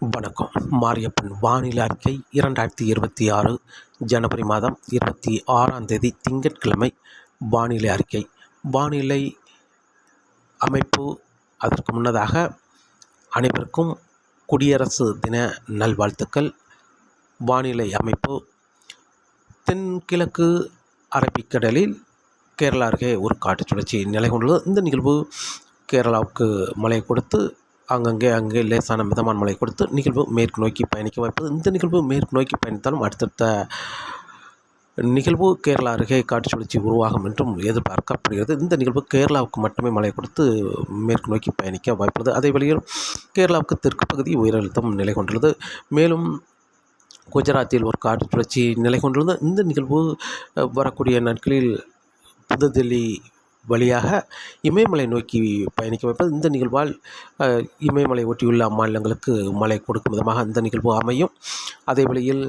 வணக்கம். மாரியப்பன் வானிலை அறிக்கை இரண்டாயிரத்தி இருபத்தி ஆறு ஜனவரி மாதம் இருபத்தி ஆறாம் தேதி திங்கட்கிழமை. வானிலை அறிக்கை. வானிலை அமைப்பு அதற்கு முன்னதாக அனைவருக்கும் குடியரசு தின நல்வாழ்த்துக்கள். வானிலை அமைப்பு தென்கிழக்கு அரபிக்கடலில் கேரளா அருகே ஒரு காட்டு சுழற்சி நிலை கொண்டுள்ளது இந்த நிகழ்வு கேரளாவுக்கு மழை கொடுத்து அங்கங்கே அங்கே லேசான மிதமான மழை கொடுத்து நிகழ்வு மேற்கு நோக்கி பயணிக்க வாய்ப்பது இந்த நிகழ்வு மேற்கு நோக்கி பயணித்தாலும் அடுத்தடுத்த நிகழ்வு கேரளா அருகே காற்று சுழற்சி உருவாகும் என்றும் எதிர்பார்க்கப்படுகிறது. இந்த நிகழ்வு கேரளாவுக்கு மட்டுமே மழை கொடுத்து மேற்கு நோக்கி பயணிக்க வாய்ப்புள்ளது. அதே வழியில் கேரளாவுக்கு தெற்கு பகுதி உயரழுத்தம் நிலை கொண்டுள்ளது. மேலும் குஜராத்தில் ஒரு காற்று சுழற்சி நிலை கொண்டுள்ளது. இந்த நிகழ்வு வரக்கூடிய நாட்களில் புதுதில்லி வழியாக இமயமலை நோக்கி பயணிக்க வைப்பது. இந்த நிகழ்வால் இமயமலை ஒட்டியுள்ள அம்மாநிலங்களுக்கு மழை கொடுக்கும் விதமாக இந்த நிகழ்வு அமையும். அதே வழியில்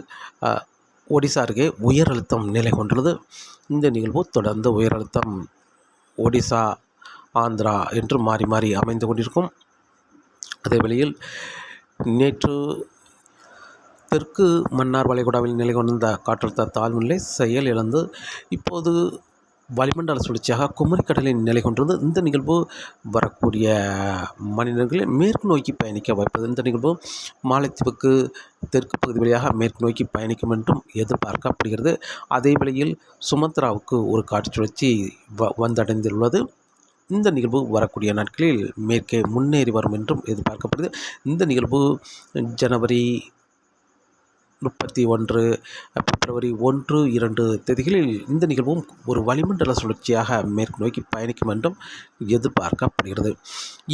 ஒடிசா அருகே உயர் அழுத்தம் நிலை கொண்டுள்ளது. இந்த நிகழ்வு தொடர்ந்து உயர் அழுத்தம் ஒடிசா ஆந்திரா என்று மாறி மாறி அமைந்து கொண்டிருக்கும். அதே வழியில் நேற்று தெற்கு மன்னார் வளைகுடாவில் நிலை கொண்டிருந்த காற்றழுத்த தாழ்வு நிலை செயல் இழந்து இப்போது வளிமண்டல சுழற்சியாக குமரிக்கடலில் நிலை கொண்டிருந்து இந்த நிகழ்வு வரக்கூடிய மனிதர்களில் மேற்கு நோக்கி பயணிக்க வாய்ப்பது. இந்த நிகழ்வு மாலைத்தீவுக்கு தெற்கு பகுதி வழியாக மேற்கு நோக்கி பயணிக்கும் என்றும் எதிர்பார்க்கப்படுகிறது. அதே வேளையில் சுமத்ராவுக்கு ஒரு காற்று சுழற்சி வ வந்தடைந்துள்ளது. இந்த நிகழ்வு வரக்கூடிய நாட்களில் மேற்கே முன்னேறி வரும் என்றும் எதிர்பார்க்கப்படுது இந்த நிகழ்வு ஜனவரி முப்பத்தி ஒன்று பிப்ரவரி ஒன்று இரண்டு தேதிகளில் இந்த நிகழ்வும் ஒரு வளிமண்டல சுழற்சியாக மேற்கு நோக்கி பயணிக்கும் என்றும் எதிர்பார்க்கப்படுகிறது.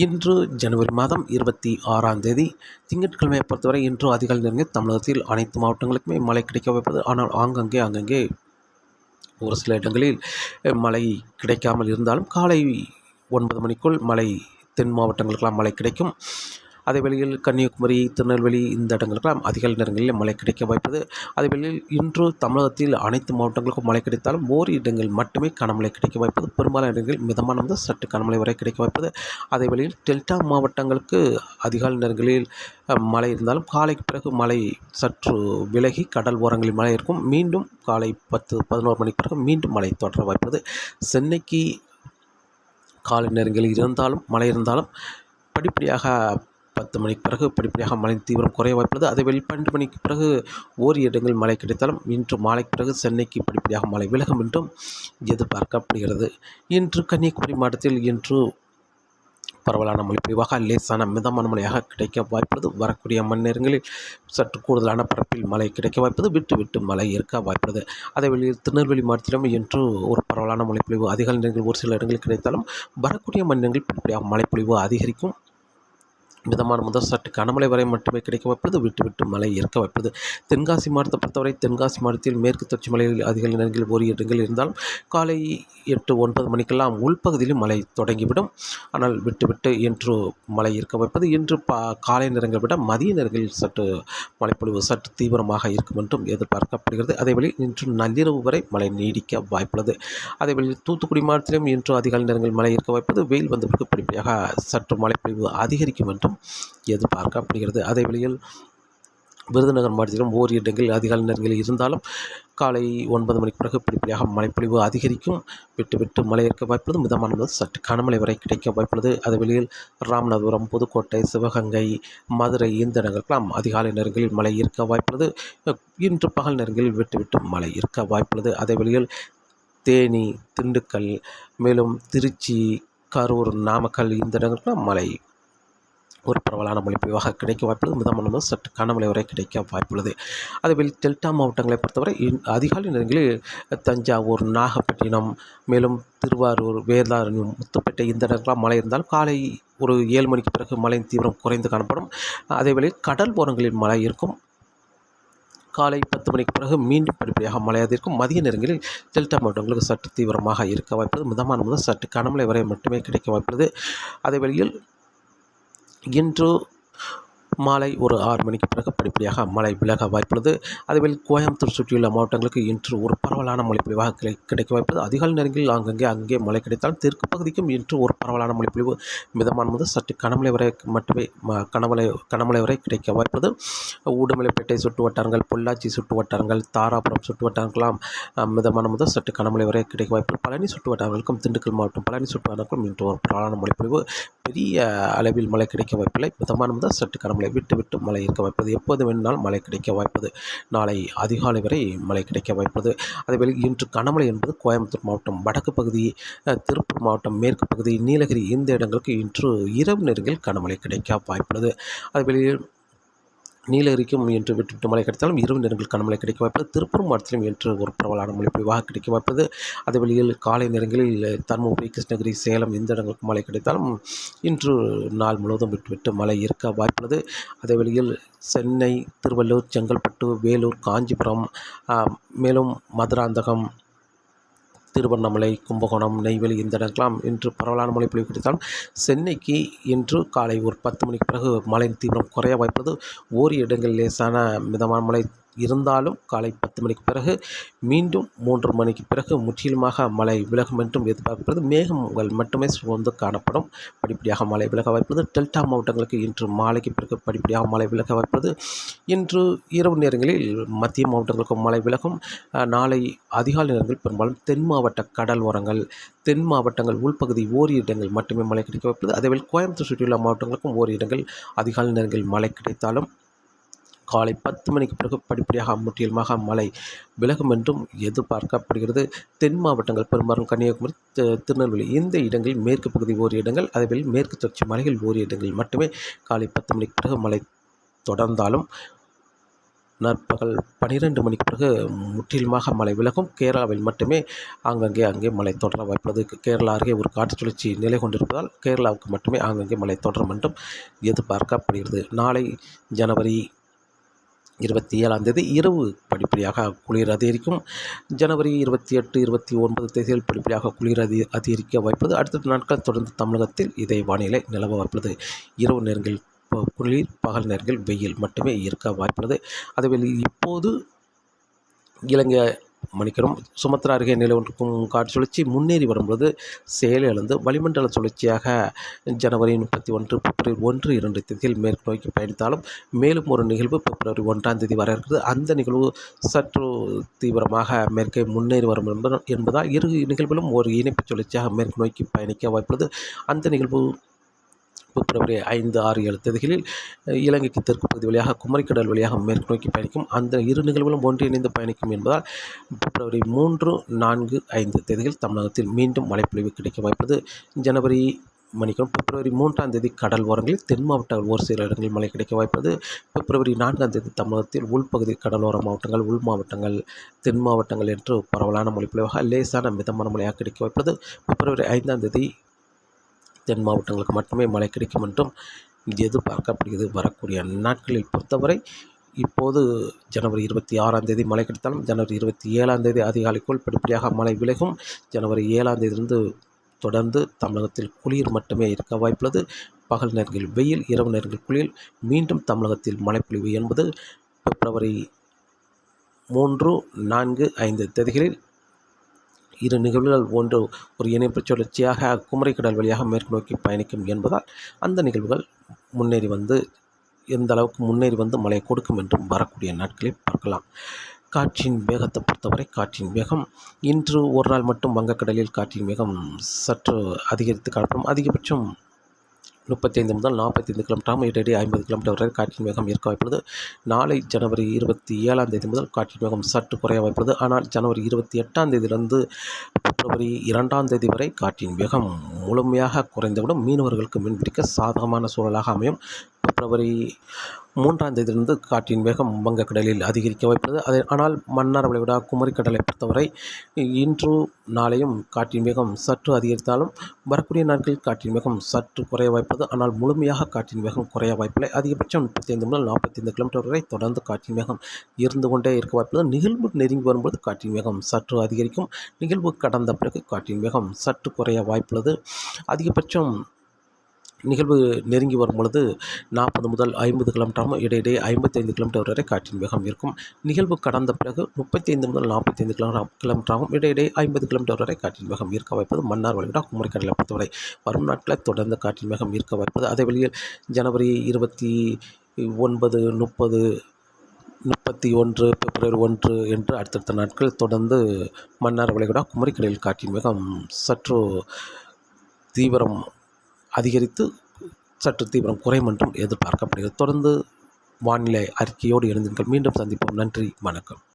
இன்று ஜனவரி மாதம் இருபத்தி ஆறாம் தேதி திங்கட்கிழமையை பொறுத்தவரை இன்று அதிகாலை நேரங்களில் தமிழகத்தில் அனைத்து மாவட்டங்களுக்குமே மழை கிடைக்க வைப்பது ஆனால் ஆங்கங்கே அங்கங்கே ஒரு சில இடங்களில் மழை கிடைக்காமல் இருந்தாலும் காலை ஒன்பது மணிக்குள் மழை தென் மாவட்டங்களுக்கெல்லாம் மழை கிடைக்கும். அதே வேளையில் கன்னியாகுமரி திருநெல்வேலி இந்த இடங்களுக்கெல்லாம் அதிக நேரங்களில் மழை கிடைக்க வாய்ப்பது. அதே வேளையில் இன்று தமிழகத்தில் அனைத்து மாவட்டங்களுக்கும் மழை கிடைத்தாலும் ஓர் இடங்கள் மட்டுமே கனமழை கிடைக்க வாய்ப்பது. பெரும்பாலான இடங்களில் மிதமான முதல் சற்று கனமழை வரை கிடைக்க வாய்ப்பது. அதே வேளையில் டெல்டா மாவட்டங்களுக்கு அதிகாலை நேரங்களில் மழை இருந்தாலும் காலைக்கு பிறகு மழை சற்று விலகி கடல் ஓரங்களில் மழை இருக்கும். மீண்டும் காலை பத்து பதினோரு மணிக்கு பிறகு மீண்டும் மழை தொடர வாய்ப்பது சென்னைக்கு காலை நேரங்களில் இருந்தாலும் மழை இருந்தாலும் படிப்படியாக பத்து மணிக்கு பிறகு படிப்படியாக மழை தீவிரம் குறைய வாய்ப்புள்ளது. அதே வெளி பன்னெண்டு மணிக்கு பிறகு ஓரிரு இடங்களில் மழை கிடைத்தாலும் இன்று மாலைக்கு பிறகு சென்னைக்கு படிப்படியாக மழை விலகும் என்றும் எதிர்பார்க்கப்படுகிறது. இன்று கன்னியாகுமரி மாவட்டத்தில் இன்று பரவலான மழை லேசான மிதமான மழையாக கிடைக்க வாய்ப்புள்ளது. வரக்கூடிய மணி நேரங்களில் சற்று கூடுதலான பரப்பில் மழை கிடைக்க வாய்ப்பது விட்டு விட்டு மழை இருக்க வாய்ப்புள்ளது. அதே வெளியில் திருநெல்வேலி மாவட்டத்திலும் இன்று ஒரு பரவலான மழைப்பொழிவு அதிக நேரங்களில் ஒரு சில இடங்களில் கிடைத்தாலும் வரக்கூடிய மணி நேரங்களில் படிப்படியாக மழைப்பொழிவு அதிகரிக்கும். மிதமான முதல் சற்று கனமழை வரை மட்டுமே கிடைக்க வைப்பது விட்டு விட்டு மழை இருக்க வைப்பது. தென்காசி மாவட்டத்தை பொறுத்தவரை தென்காசி மாவட்டத்தில் மேற்கு தொடர்ச்சி மலையில் அதிக நேரங்களில் ஒரு இடங்கள் இருந்தாலும் காலை எட்டு ஒன்பது மணிக்கெல்லாம் உள்பகுதியிலும் மழை தொடங்கிவிடும். ஆனால் விட்டு விட்டு இன்று மழை இருக்க வைப்பது இன்று பா காலை நேரங்களை விட மதிய நேரங்களில் சற்று மழைப்பொழிவு சற்று தீவிரமாக இருக்கும் என்றும் எதிர்பார்க்கப்படுகிறது. அதேவேளை இன்று நள்ளிரவு வரை மழை நீடிக்க வாய்ப்புள்ளது. அதேவேளை தூத்துக்குடி மாவட்டத்திலும் இன்று அதிகாலை நேரங்களில் மழை இருக்க வாய்ப்பது வெயில் வந்த பிறகு படிப்படியாக சற்று மழைப்பொழிவு அதிகரிக்கும் என்றும் எதிர்பார்க்கப்படுகிறது அதே வேளையில் விருதுநகர் மாவட்டத்திலும் ஓரிரு இடங்களில் அதிகாலை நேரங்களில் இருந்தாலும் காலை ஒன்பது மணிக்கு பிறகு படிப்படியாக மழைப்பொழிவு அதிகரிக்கும். விட்டு விட்டு மழை இருக்க வாய்ப்புள்ளது. மிதமான சற்று கனமழை வரை கிடைக்க வாய்ப்புள்ளது. அதே வெளியில் ராமநாதபுரம் புதுக்கோட்டை சிவகங்கை மதுரை இந்த இடங்களுக்கெல்லாம் அதிகாலை நேரங்களில் மழை இருக்க வாய்ப்புள்ளது. இன்று பகல் நேரங்களில் விட்டு விட்டு மழை இருக்க வாய்ப்புள்ளது. அதே வெளியில் தேனி திண்டுக்கல் மேலும் திருச்சி கரூர் நாமக்கல் இந்த இடங்களுக்கெல்லாம் மழை ஒரு பரவலான மழை கிடைக்க வாய்ப்புள்ளது. மிதமான சற்று கனமழை வரை கிடைக்க வாய்ப்புள்ளது. அதேபோல் டெல்டா மாவட்டங்களை பொறுத்தவரை அதிகாலை நேரங்களில் தஞ்சாவூர் நாகப்பட்டினம் மேலும் திருவாரூர் வேதாரண்யம் முத்துப்பேட்டை இந்த இடங்களாக மழை இருந்தாலும் காலை ஒரு ஏழு மணிக்கு பிறகு மழையின் தீவிரம் குறைந்து காணப்படும். அதேவேளை கடல் ஓரங்களில் மழை இருக்கும். காலை பத்து மணிக்கு பிறகு மீண்டும் படிப்படியாக மழையாக இருக்கும். மதிய நேரங்களில் டெல்டா மாவட்டங்களுக்கு சற்று தீவிரமாக இருக்க வாய்ப்புள்ளது. மிதமான முதல் சற்று கனமழை வரை மட்டுமே கிடைக்க வாய்ப்புள்ளது. அதே வேளையில் இன்று மாலை ஒரு ஆறு மணிக்கு பிறகு படிப்படியாக மழை விலக வாய்ப்புள்ளது. அதேபோல் கோயம்புத்தூர் சுற்றியுள்ள மாவட்டங்களுக்கு இன்று ஒரு பரவலான மழைப்பொழிவாக கிடை கிடைக்க வாய்ப்புள்ளது. அதிகாலை நேரங்களில் அங்கங்கே அங்கே மழை கிடைத்தால் தெற்கு பகுதிக்கும் இன்று ஒரு பரவலான மழைப்பொழிவு மிதமான சற்று கனமழை வரை மட்டுமே கனமழை கனமழை வரை கிடைக்க வாய்ப்புள்ளது. உடுமலைப்பேட்டை சுற்று வட்டாரங்கள் பொள்ளாச்சி சுற்று வட்டாரங்கள் தாராபுரம் சுற்று வட்டாரங்களாம் மிதமான முதல் சற்று கனமழை வரை கிடைக்க வாய்ப்பு பழனி சுற்று வட்டாரங்களுக்கும் திண்டுக்கல் மாவட்டம் பழனி சுற்று வட்டாரங்களுக்கும் இன்று ஒரு பரவலான மழைப்பொழிவு பெரிய அளவில் மழை கிடைக்க வாய்ப்பில்லை. மிதமான முதல் சற்று கனமழை விட்டு விட்டு மழை இருக்க வாய்ப்பது எப்போது வேணும்னாலும் மழை கிடைக்க வாய்ப்பது. நாளை அதிகாலை வரை மழை கிடைக்க வாய்ப்பது. அதேவேளை இன்று கனமழை என்பது கோயம்புத்தூர் மாவட்டம் வடக்கு பகுதி திருப்பூர் மாவட்டம் மேற்கு பகுதி நீலகிரி இந்த இடங்களுக்கு இன்று இரவு நேரங்களில் கனமழை கிடைக்க வாய்ப்புள்ளது. அதேவேளை நீலகிரிக்கும் இன்று விட்டுவிட்டு மழை கிடைத்தாலும் இரவு நேரங்கள் கனமழை கிடைக்க வாய்ப்பது திருப்பூர் மாவட்டத்திலும் இன்று ஒரு பரவலான மழை பொழிவாக கிடைக்க வாய்ப்பது அதே வழியில் காலை நேரங்களில் தருமபுரி கிருஷ்ணகிரி சேலம் இந்த இடங்களுக்கு மழை கிடைத்தாலும் இன்று நாள் முழுவதும் விட்டுவிட்டு மழை இருக்க வாய்ப்புள்ளது. அதே வழியில் சென்னை திருவள்ளூர் செங்கல்பட்டு வேலூர் காஞ்சிபுரம் மேலும் மதுராந்தகம் திருவண்ணாமலை கும்பகோணம் நெய்வேலி இந்த இடங்களாம் இன்று பரவலான மழை பொழிவு கிடைத்தாலும் சென்னைக்கு இன்று காலை ஒரு பத்து மணிக்கு பிறகு மழையின் தீவிரம் குறைய வாய்ப்பது ஓரிரு இடங்களில் லேசான மிதமான மழை இருந்தாலும் காலை பத்து மணிக்கு பிறகு மீண்டும் மூன்று மணிக்கு பிறகு முற்றிலுமாக மழை விலகும் என்றும் எதிர்பார்க்கப்படுது. மேகங்கள் மட்டுமே சூழ்ந்து காணப்படும். படிப்படியாக மழை விலக வாய்ப்புள்ளது. டெல்டா மாவட்டங்களுக்கு இன்று மாலைக்கு பிறகு படிப்படியாக மழை விலக வாய்ப்புள்ளது. இன்று இரவு நேரங்களில் மத்திய மாவட்டங்களுக்கும் மழை விலகும். நாளை அதிகாலை நேரங்களில் பெரும்பாலும் தென் மாவட்ட கடல் ஓரங்கள் தென் மாவட்டங்கள் உள்பகுதி ஓரிரு இடங்கள் மட்டுமே மழை கிடைக்க வாய்ப்புள்ளது. அதேவேளை கோயம்புத்தூர் சுற்றியுள்ள மாவட்டங்களுக்கும் ஓரிரு இடங்கள் அதிகாலை நேரங்களில் மழை கிடைத்தாலும் காலை பத்து மணிக்கு பிறகு படிப்படியாக முற்றிலுமாக மழை விலகும் என்றும் எதிர்பார்க்கப்படுகிறது. தென் மாவட்டங்கள் பெரும்பாலும் கன்னியாகுமரி திருநெல்வேலி இந்த இடங்களில் மேற்கு பகுதி ஓரிரு இடங்கள் அதேவேளை மேற்கு தொடர்ச்சி மலைகள் ஓரிரு இடங்களில் மட்டுமே. காலை பத்து மணிக்கு பிறகு மழை தொடர்ந்தாலும் நற்பகல் பன்னிரெண்டு மணிக்கு பிறகு முற்றிலுமாக மழை விலகும். கேரளாவில் மட்டுமே ஆங்கங்கே அங்கே மழை தொடர வாய்ப்புள்ளது கேரளா அருகே ஒரு காற்று சுழற்சி நிலை கொண்டிருப்பதால் கேரளாவுக்கு மட்டுமே ஆங்கங்கே மழை தொடரும் என்றும் எதிர்பார்க்கப்படுகிறது. நாளை ஜனவரி இருபத்தி ஏழாம் தேதி இரவு படிப்படியாக குளிர் அதிகரிக்கும். ஜனவரி இருபத்தி எட்டு இருபத்தி ஒன்பது தேதியில் படிப்படியாக குளிர் அதி அதிகரிக்க வாய்ப்புள்ளது. அடுத்த நாட்கள் தொடர்ந்து தமிழகத்தில் இதே வானிலை நிலவ வாய்ப்புள்ளது. இரவு நேரங்களில் குளிர் பகல் நேரங்களில் வெயில் மட்டுமே இருக்க வாய்ப்புள்ளது. அதேவேளை இப்போது இலங்கை மணிக்கரும் சுமத்ரா அருகே நிலவொன்றுக்கும் காற்று சுழற்சி முன்னேறி வரும்பொழுது செயலிழந்து வளிமண்டல சுழற்சியாக ஜனவரி முப்பத்தி ஒன்று பிப்ரவரி ஒன்று இரண்டு தேதியில் மேற்கு நோக்கி பயணித்தாலும் மேலும் ஒரு நிகழ்வு பிப்ரவரி ஒன்றாம் தேதி வர இருக்கிறது. அந்த நிகழ்வு சற்று தீவிரமாக மேற்கே முன்னேறி வரும் என்பது என்பதால் இரு நிகழ்விலும் ஒரு இணைப்பு சுழற்சியாக மேற்கு நோக்கி பயணிக்க வாய்ப்புள்ளது. அந்த நிகழ்வு பிப்ரவரி ஐந்து ஆறு ஏழு தேதிகளில் இலங்கைக்கு தெற்கு பகுதி வழியாக குமரிக்கடல் வழியாக மேற்கு நோக்கி பயணிக்கும் அந்த இரு நிகழ்வுகளும் ஒன்றிணைந்து பயணிக்கும் என்பதால் பிப்ரவரி மூன்று நான்கு ஐந்து தேதிகள் தமிழகத்தில் மீண்டும் மழைப்பொழிவு கிடைக்க வாய்ப்புள்ளது. ஜனவரி மணிக்கும் பிப்ரவரி மூன்றாம் தேதி கடல் ஓரங்களில் தென் மாவட்டங்கள் ஒரு சில இடங்களில் மழை கிடைக்க வாய்ப்பது பிப்ரவரி நான்காம் தேதி தமிழகத்தில் உள்பகுதி கடலோர மாவட்டங்கள் உள் மாவட்டங்கள் தென் மாவட்டங்கள் என்று பரவலான மழைப்பொழிவாக லேசான மிதமான மழையாக கிடைக்க வாய்ப்பது பிப்ரவரி ஐந்தாம் தேதி தென் மாவட்டங்களுக்கு மட்டுமே மழை கிடைக்கும் என்றும் எதிர்பார்க்கப்படுகிறது. வரக்கூடிய நாட்களில் பொறுத்தவரை இப்போது ஜனவரி இருபத்தி ஆறாம் தேதி மழை கிடைத்தாலும் ஜனவரி இருபத்தி ஏழாம் தேதி அதிகாலைக்குள் படிப்படியாக மழை விலகும். ஜனவரி ஏழாம் தேதியிலிருந்து தொடர்ந்து தமிழகத்தில் குளிர் மட்டுமே இருக்க வாய்ப்புள்ளது. பகல் நேரங்களில் வெயில் இரவு நேரங்களில் குளிர். மீண்டும் தமிழகத்தில் மழைப்பொழிவு என்பது பிப்ரவரி மூன்று நான்கு ஐந்து தேதிகளில் இரு நிகழ்வுகள் ஒன்று ஒரு இணைப்பு சுழற்சியாக குமரிக்கடல் வழியாக மேற்கு நோக்கி பயணிக்கும் என்பதால் அந்த நிகழ்வுகள் முன்னேறி வந்து எந்த அளவுக்கு முன்னேறி வந்து மழை கொடுக்கும் என்றும் வரக்கூடிய நாட்களில் பார்க்கலாம். காற்றின் வேகத்தை பொறுத்தவரை காற்றின் வேகம் இன்று ஒரு நாள் மட்டும் வங்கக்கடலில் காற்றின் வேகம் சற்று அதிகரித்து காட்டும் அதிகபட்சம் முப்பத்தைந்து முதல் நாற்பத்தைந்து கிலோமீட்டர் இடையே ஐம்பது கிலோமீட்டர் வரை காற்றின் வேகம் இருக்க வாய்ப்புள்ளது. நாளை ஜனவரி இருபத்தி ஏழாம் தேதி முதல் காற்றின் வேகம் சற்று குறைய வாய்ப்புள்ளது. ஆனால் ஜனவரி இருபத்தி எட்டாம் தேதியிலிருந்து பிப்ரவரி இரண்டாம் தேதி வரை காற்றின் வேகம் முழுமையாக குறைந்துவிடும். மீனவர்களுக்கு மீன்பிடிக்க சாதகமான சூழலாக அமையும். பிப்ரவரி மூன்றாம் தேதியிலிருந்து காற்றின் வேகம் வங்கக்கடலில் அதிகரிக்க வாய்ப்புள்ளது. அது ஆனால் மன்னார் விட குமரிக்கடலை பொறுத்தவரை இன்று நாளையும் காற்றின் வேகம் சற்று அதிகரித்தாலும் வரக்கூடிய நாட்களில் காற்றின் வேகம் சற்று குறைய வாய்ப்பது ஆனால் முழுமையாக காற்றின் வேகம் குறைய வாய்ப்பில்லை. அதிகபட்சம் முப்பத்தைந்து முதல் நாற்பத்தைந்து கிலோமீட்டர் வரை தொடர்ந்து காற்றின் வேகம் இருந்து கொண்டே இருக்க வாய்ப்புள்ளது. நிகழ்வு நெருங்கி வரும்போது காற்றின் வேகம் சற்று அதிகரிக்கும். நிகழ்வு கடந்த பிறகு காற்றின் வேகம் சற்று குறைய வாய்ப்புள்ளது. அதிகபட்சம் நிகழ்வு நெருங்கி வரும் பொழுது நாற்பது முதல் ஐம்பது கிலோமீட்டரும் இடையிடையே ஐம்பத்தைந்து கிலோமீட்டர் வரை காற்றின் வேகம் இருக்கும். நிகழ்வு கடந்த பிறகு முப்பத்தைந்து முதல் நாற்பத்தைந்து கிலோ கிலோமீட்டராகும் இடையிடையே ஐம்பது கிலோமீட்டர் வரை காற்றின் வேகம் இருக்க வைப்பது மன்னார் வளைகுடா குமரிக்கடலை பொறுத்தவரை. வரும் நாட்களில் தொடர்ந்து காற்றின் வேகம் இருக்க வைப்பது. அதே வழியில் ஜனவரி இருபத்தி ஒன்பது முப்பது முப்பத்தி ஒன்று பிப்ரவரி ஒன்று என்று அடுத்தடுத்த நாட்கள் தொடர்ந்து மன்னார் வளைகுடா குமரிக்கடலில் காற்றின் வேகம் சற்று தீவிரம் அதிகரித்து சற்று தீவிரம் குறையும் என்றும் எதிர்பார்க்கப்படுகிறது. தொடர்ந்து வானிலை அறிக்கையோடு இணைந்தீர்கள் மீண்டும் சந்திப்போம். நன்றி. வணக்கம்.